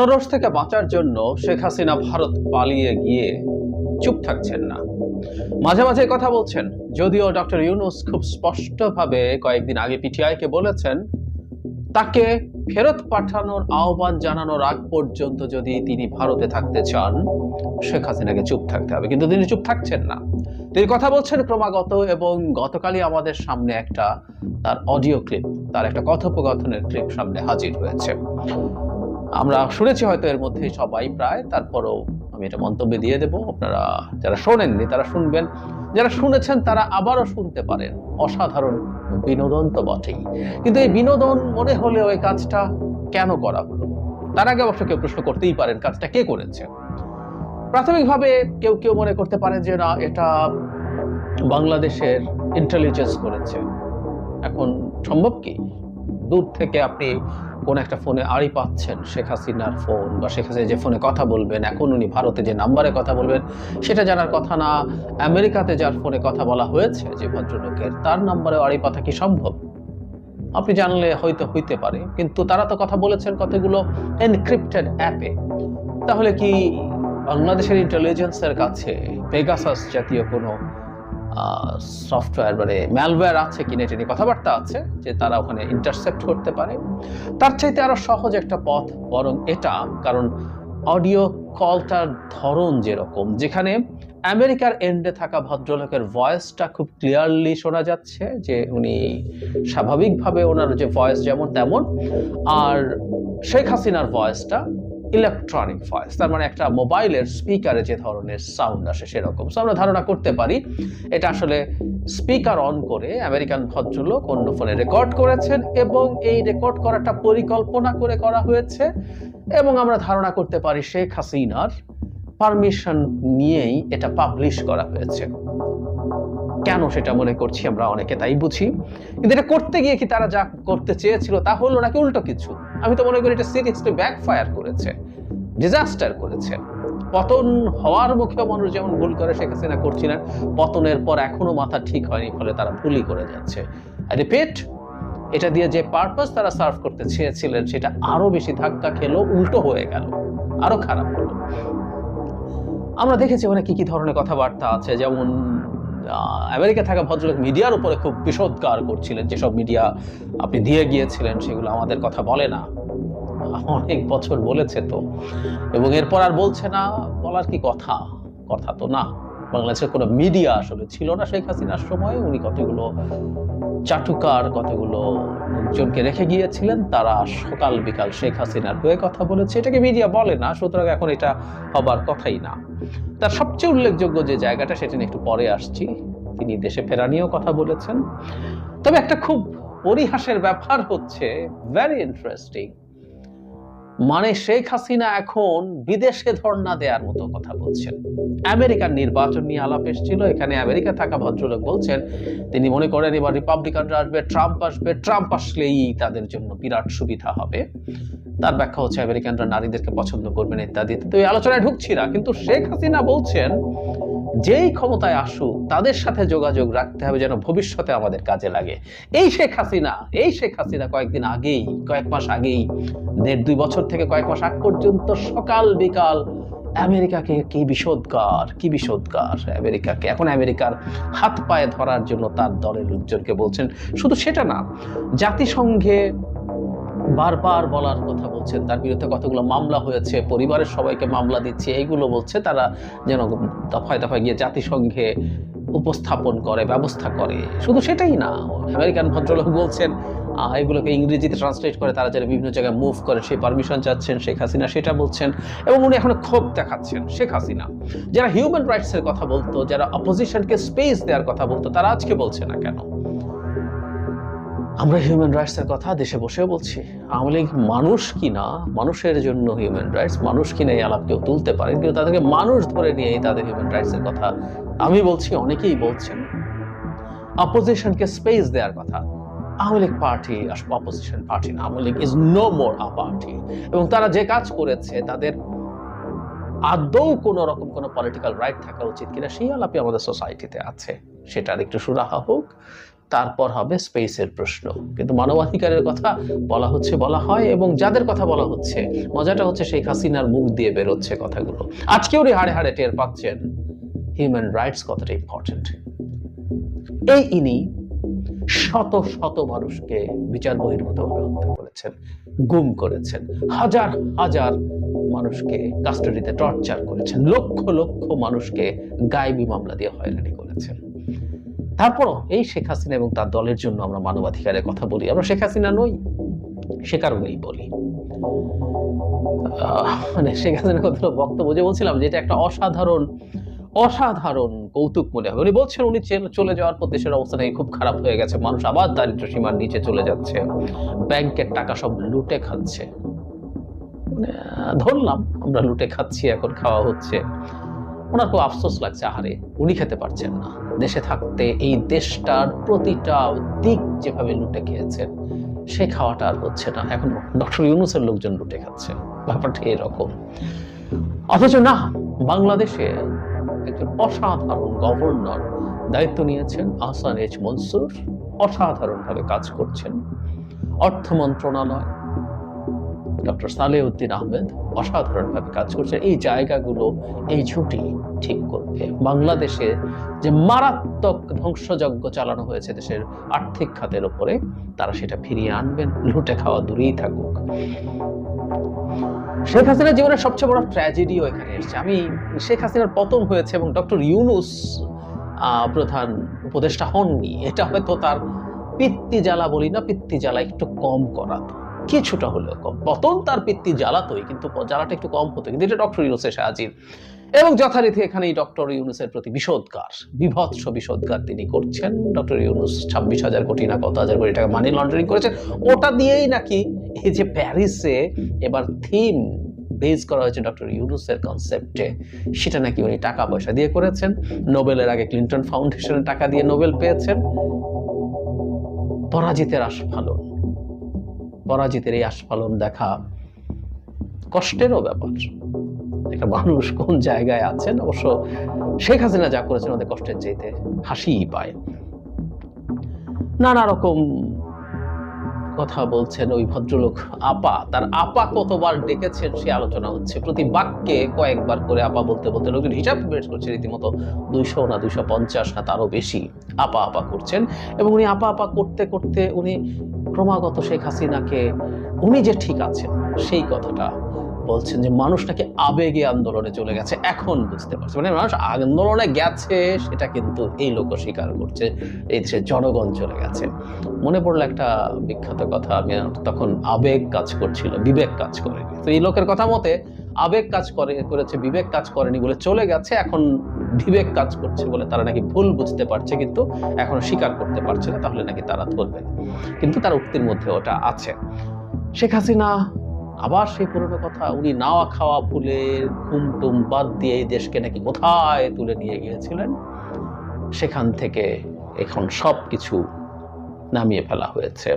জনরোষ থেকে বাঁচার জন্য শেখ হাসিনা ভারত পালিয়ে গিয়ে চুপ থাকছেন না। মাঝে মাঝে কথা বলছেন, যদিও ডক্টর ইউনুস খুব স্পষ্টভাবে কয়েকদিন আগে পিটিআইকে বলেছেন, তাকে ফেরত পাঠানোর আহ্বান জানানোর আগ পর্যন্ত যদি তিনি ভারতে থাকতে চান, শেখ হাসিনাকে চুপ থাকতে হবে। কিন্তু তিনি চুপ থাকছেন না। তিনি কথা বলছেন ক্রমাগত এবং গতকালই আমাদের সামনে একটা, তার অডিও ক্লিপ, তার একটা কথোপকথনের ক্লিপ সামনে হাজির হয়েছে। আমরা শুনেছি হয়তো এর মধ্যে সবাই প্রায়, তারপরও আমি এটা মন্তব্যে দিয়ে দেব। আপনারা যারা শোনেননি, তারা শুনবেন। যারা শুনেছেন, তারা আবারও শুনতে পারেন। অসাধারণ বিনোদন তো বটেই। কিন্তু এই বিনোদন মনে হলেও এই কাজটা কেন করা হলো? তার আগে অবশ্য কেউ প্রশ্ন করতেই পারেন, কাজটা কে করেছে? প্রাথমিকভাবে কেউ কেউ মনে করতে পারে যে, না, এটা বাংলাদেশের ইন্টেলিজেন্স করেছে। এখন সম্ভব কি? দূর থেকে আপনি কোন একটা ফোনে আড়ি পাচ্ছেন শেখ হাসিনার ফোন বা শেখ হাসিনা যে ফোনে কথা বলবেন, এখন উনি ভারতে যে নাম্বারে কথা বলবেন, সেটা জানার কথা না। আমেরিকাতে যার ফোনে কথা বলা হয়েছে যে ভদ্রলোকের, তার নাম্বারে আড়ি পাতা কি সম্ভব? আপনি জানলে হয়তো হইতে পারে, কিন্তু তারা তো কথা বলেছেন কতগুলো এনক্রিপ্টেড অ্যাপে তাহলে কি বাংলাদেশের ইন্টেলিজেন্সের কাছে পেগাসাস জাতীয় কোনো সফটওয়্যার মানে ম্যালওয়্যার আছে কিনা এটা নিয়ে কথাবার্তা আছে, যে তারা ওখানে ইন্টারসেপ্ট করতে পারে। তার চাইতে আরও সহজ একটা পথ, বরং এটা, কারণ অডিও কলটার ধরন যেরকম, যেখানে আমেরিকার এন্ডে থাকা ভদ্রলোকের ভয়েসটা খুব ক্লিয়ারলি শোনা যাচ্ছে, যে উনি স্বাভাবিকভাবে ওনার যে ভয়েস যেমন তেমন, আর শেখ হাসিনার ভয়েসটা ইলেকট্রনিক ভয়েস তার মানে একটা মোবাইলের স্পিকারে যে ধরনের সাউন্ড আসে সেরকম। So আমরা ধারণা করতে পারি, এটা আসলে স্পিকার অন করে আমেরিকান ভদ্রলোক অন্য ফোনে রেকর্ড করেছেন এবং এই রেকর্ড করাটা পরিকল্পনা করে করা হয়েছে এবং আমরা ধারণা করতে পারি শেখ হাসিনার পারমিশন নিয়েই এটা পাবলিশ করা হয়েছে। কেন সেটা মনে করছি আমরা অনেকে তাই বুঝি। কিন্তু এটা করতে গিয়ে কি তারা যা করতে চেয়েছিল তা হলো নাকি উল্টো কিছু? আমি তো মনে করি এটা সিরিয়াসলি ব্যাকফায়ার করেছে ডিজাস্টার করেছে। পতন হওয়ার মুখেও মানুষ যেমন ভুল করে, শেখ হাসিনা করছিলেন, পতনের পর এখনও মাথা ঠিক হয়নি, ফলে তারা ভুলই করে যাচ্ছে। রিপিট এটা দিয়ে যে পারপাস তারা সার্ভ করতে চেয়েছিলেন, সেটা আরও বেশি ধাক্কা খেলো, উল্টো হয়ে গেল, আরও খারাপ হলো। আমরা দেখেছি ওখানে কি কি ধরনের কথাবার্তা আছে, যেমন আমেরিকা থাকা ভদ্রলোক মিডিয়ার উপরে খুব বিষোদ্গার করছিলেন, যেসব মিডিয়া আপনি দিয়ে গিয়েছিলেন সেগুলো আমাদের কথা বলে না। অনেক বছর বলেছে তো। এবং এরপর আর বলছে না, বলার কি কথা? কথা তো না। বাংলাদেশের কোনো মিডিয়া আসলে ছিল না শেখ হাসিনার সময়, উনি কতগুলো চাটুকার কতগুলো লোকজনকে রেখে গিয়েছিলেন, তারা সকাল বিকাল শেখ হাসিনার হয়ে কথা বলেছে। এটাকে মিডিয়া বলে না, সুতরাং এখন এটা হবার কথাই না। তার সবচেয়ে উল্লেখযোগ্য যে জায়গাটা, সেটা নিয়ে একটু পরে আসছি। তিনি দেশে ফেরা নিয়েও কথা বলেছেন। তবে একটা খুব পরিহাসের ব্যাপার হচ্ছে ভেরি ইন্টারেস্টিং মানে শেখ হাসিনা এখন বিদেশে ধর্ণা দেওয়ার মতো কথা বলছেন। আমেরিকার নির্বাচন নিয়ে আলাপ এসেছিল, এখানে আমেরিকা থাকা ভদ্রলোক বলছেন, তিনি মনে করেন এবার রিপাবলিকানরা আসবে, ট্রাম্প আসবে, ট্রাম্প আসলেই তাদের জন্য বিরাট সুবিধা হবে। তার ব্যাখ্যা হচ্ছে, আমেরিকানরা নারীদেরকে পছন্দ করবেন ইত্যাদি। তো এই আলোচনায় ঢুকছি না, কিন্তু শেখ হাসিনা বলছেন যেই ক্ষমতায় আসুক, তাদের সাথে যোগাযোগ রাখতে হবে যেন ভবিষ্যতে আমাদের কাজে লাগে। এই শেখ হাসিনা, এই শেখ হাসিনা কয়েকদিন আগেই, কয়েক মাস আগেই, দেড় দুই বছর থেকে কয়েক মাস আগ পর্যন্ত সকাল বিকাল আমেরিকাকে কি বিষোদ্গার কি বিষোদ্গার? আমেরিকাকে, এখন আমেরিকার হাত পায়ে ধরার জন্য তার দলের লোকজনকে বলছেন। শুধু সেটা না, জাতিসংঘে বারবার বলার কথা বলছেন। তার বিরুদ্ধে কতগুলো মামলা হয়েছে, পরিবারের সবাইকে মামলা দিচ্ছে এইগুলো বলছে তারা যেন দফায় দফায় গিয়ে জাতিসংঘে উপস্থাপন করে, ব্যবস্থা করে। শুধু সেটাই না, আমেরিকান ভদ্রলোক বলছেন এগুলোকে ইংরেজিতে ট্রান্সলেট করে তারা যেন বিভিন্ন জায়গায় মুভ করে, সেই পারমিশন চাচ্ছেন শেখ হাসিনা, সেটা বলছেন। এবং উনি এখন ক্ষোভ দেখাচ্ছেন শেখ হাসিনা। যারা হিউম্যান রাইটস এর কথা বলতো, যারা অপোজিশনকে স্পেস দেওয়ার কথা বলতো, তারা আজকে বলছে না কেন? আমরা হিউম্যান রাইটসের কথা দেশে বসেও বলছি। আওয়ামী লীগ মানুষ কিনা মানুষের জন্য হিউম্যান রাইটস মানুষ কিনা এই আলাপ কেউ তুলতে পারে কিন্তু তাদেরকে মানুষ ধরে নিয়েই তাদের হিউম্যান রাইটসের কথা আমি বলছি, অনেকেই বলছেন। অপোজিশনকে স্পেস দেওয়ার কথা। Awami League party opposition party না। Awami League is no more a party এবং তারা যে কাজ করেছে, তাদের আদৌ কোনো রকম কোনো পলিটিক্যাল রাইট থাকা উচিত কিনা, সেই আলাপই আমাদের সোসাইটিতে আছে। সেটার একটু সুরাহা হোক। তারপর হবে স্পেসের প্রশ্ন। কিন্তু মানবাধিকারের কথা বলা হচ্ছে, বলা হয় এবং যাদের কথা বলা হচ্ছে, মজাটা হচ্ছে শেখ হাসিনার মুখ দিয়ে বেরোচ্ছে কথাগুলো। আজকেও হাড়ে হাড়ে টের পাচ্ছেন হিউম্যান রাইটস কতটা ইম্পর্টেন্ট এই ইনি শত শত মানুষকে বিচার বহির্ভূতভাবে হত্যা করেছেন, গুম করেছেন, হাজার হাজার মানুষকে কাস্টডিতে টর্চার করেছেন, লক্ষ লক্ষ মানুষকে গায়েবী মামলা দিয়ে হয়রানি করেছেন। তারপরও এই শেখ হাসিনা এবং তার দলের জন্য আমরা মানবাধিকারের কথা বলি। আমরা শেখ হাসিনা নই সে কারণেই বলি। মানে শেখ হাসিনার কথা বক্তব্য যে বলছিলাম যে এটা একটা অসাধারণ অসাধারণ কৌতুক মনে হবে। উনি বলছেন উনি চলে যাওয়ার পর দেশের অবস্থা নাকি খুব খারাপ হয়ে গেছে। মানুষ আবার দারিদ্র সীমার নিচে চলে যাচ্ছে। ব্যাংকের টাকা সব লুটে খাচ্ছে। মানে, ধরলাম আমরা লুটে খাচ্ছি এখন খাওয়া হচ্ছে। ওনার খুব আফসোস লাগছে, আহারে, উনি খেতে পারছেন না। দেশে থাকতে এই দেশটার প্রতিটা দিক যেভাবে লুটে খেয়েছেন, সে খাওয়াটা আর হচ্ছে না। এখন ডক্টর ইউনুসের লোকজন লুটে খাচ্ছে, ব্যাপারটা এরকম। অথচ না, বাংলাদেশে একজন অসাধারণ গভর্নর দায়িত্ব নিয়েছেন আহসান এইচ মনসুর। অসাধারণভাবে কাজ করছেন। অর্থ মন্ত্রণালয় ডক্টর সালেউদ্দিন আহমেদ অসাধারণভাবে কাজ করছেন এই জায়গাগুলো, এই ঝুঁটি ঠিক করবে বাংলাদেশে যে মারাত্মক ধ্বংসযজ্ঞ চালানো হয়েছে দেশের আর্থিক খাতের উপরে তারা সেটা ফিরিয়ে আনবেন, লুটে খাওয়া দূরেই থাকুক। শেখ হাসিনার জীবনের সবচেয়ে বড় ট্র্যাজেডিও এখানে এসেছে। আমি শেখ হাসিনার পতন হয়েছে এবং ডক্টর ইউনুস প্রধান উপদেষ্টা হননি। এটা হয়তো তার পিত্তি জ্বালা বলি না, পিত্তি জ্বালা একটু কম করাতো কিছুটা হলেও কম পতন তার পিত্তি জ্বালাতোই, কিন্তু জ্বালাটা একটু কম হতো। কিন্তু এটা ডক্টর ইউনুস এসে হাজির এবং যথারীতি এখানে এই ডক্টর ইউনুসের প্রতি বিষোদ্গার বিভৎস বিষোদ্গার তিনি করছেন। ডক্টর ইউনুস ছাব্বিশ হাজার কোটি না কত হাজার কোটি টাকা মানি লন্ডারিং করেছেন। ওটা দিয়েই নাকি এই যে প্যারিসে এবার থিম বেস করা হয়েছে ডক্টর ইউনুসের কনসেপ্টে সেটা নাকি উনি টাকা পয়সা দিয়ে করেছেন। নোবেলের আগে ক্লিন্টন ফাউন্ডেশনের টাকা দিয়ে নোবেল পেয়েছেন। পরাজিতের আস্ফালন। পরাজিতের এই আস্ফালন দেখা কষ্টেরও ব্যাপার। একটা মানুষ কোন জায়গায় আছেন? অবশ্য শেখ হাসিনা যা করেছেন, ওদের কষ্টের চাইতে হাসিই পায়। নানা রকম কথা বলছেন ওই ভদ্রলোক, আপা, তার আপা কতবার ডেকেছেন? সে আলোচনা হচ্ছে। প্রতি বাক্যে কয়েকবার করে আপা বলতে বলতে লোকজন হিসাব বের করছে রীতিমতো দুইশো না দুইশো পঞ্চাশ না তারও বেশি আপা আপা করছেন। এবং উনি আপা আপা করতে করতে উনি ক্রমাগত শেখ হাসিনাকে, উনি যে ঠিক আছেন, সেই কথাটা বলছেন যে মানুষ নাকি আবেগে আন্দোলনে চলে গেছে। এখন বুঝতে পারছে। মানে মানুষ আন্দোলনে গেছে, সেটা কিন্তু এই লোক স্বীকার করছে, এই দেশের জনগণ চলে গেছে। মনে পড়ল একটা বিখ্যাত কথা, আমি তখন আবেগ কাজ করছিল, বিবেক কাজ করেনি তো এই লোকের কথা মতে, আবেগ কাজ করে, করেছে, বিবেক কাজ করেনি বলে চলে গেছে, এখন বিবেক কাজ করছে বলে তারা নাকি ভুল বুঝতে পারছে, কিন্তু এখন স্বীকার করতে পারছে না, তাহলে নাকি তারা ধরবে কিন্তু তার উক্তির মধ্যে ওটা আছে। শেখ হাসিনা আবার সেই পুরনো কথা, উনি নাওয়া খাওয়া ভুলে ঘুম টুম বাদ দিয়ে এই দেশকে নাকি কোথায় তুলে নিয়ে গিয়েছিলেন, সেখান থেকে এখন সব কিছু নামিয়ে ফেলা হয়েছে।